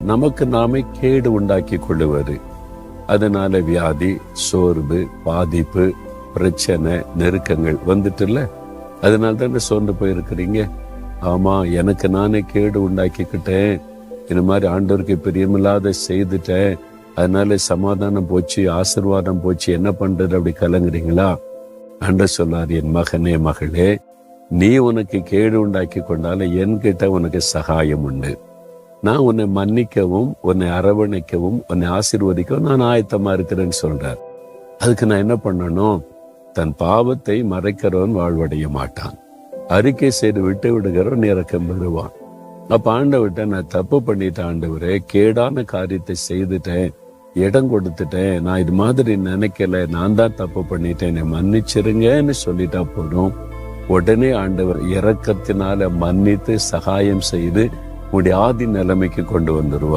நமக்கு நாமே கேடு உண்டாக்கி கொள்ளுவது. அதனால வியாதி சோர்வு பாதிப்பு பிரச்சனை நெருக்கங்கள் வந்துட்டுல அதனால தானே சோர்ந்து போயிருக்கிறீங்க? ஆமா எனக்கு நானே கேடு உண்டாக்கிக்கிட்டேன். இந்த மாதிரி ஆண்டோருக்கு பிரியமில்லாத செய்துட்டேன். அதனால சமாதானம் போச்சு ஆசிர்வாதம் போச்சு. என்ன பண்றது? அப்படி கலங்குறீங்களா? ஆண்டவர் சொன்னார் என் மகனே மகளே நீ உனக்கு கேடு உண்டாக்கி கொண்டால என்கிட்ட உனக்கு சகாயம் உண்டு. நான் உன்னை மன்னிக்கவும் உன்னை அரவணைக்கவும் உன்னை ஆசீர்வதிக்கவும் நான் ஆயத்தமா இருக்கிறேன்னு சொல்றார். அதுக்கு நான் என்ன பண்ணணும்? தன் பாவத்தை மறைக்கிறவன் வாழ்வடைய மாட்டான். அறிக்கை செய்து விட்டு விடுகிறவன் இறக்கம் பெறுவான். அப்ப ஆண்டவர்கிட்ட நான் தப்பு பண்ணிட்டேன் ஆண்டவரே. கேடான காரியத்தை செய்துட்டேன். இடம் கொடுத்துட்டேன். நான் இது மாதிரி நினைக்கல. நான் தான் தப்பு பண்ணிட்டேன். என்னை மன்னிச்சிருங்கன்னு சொல்லிட்டா போதும். உடனே ஆண்டவர் இறக்கத்தினால மன்னித்து சகாயம் செய்து உடைய ஆதி நிலைமைக்கு கொண்டு வந்துடுவார்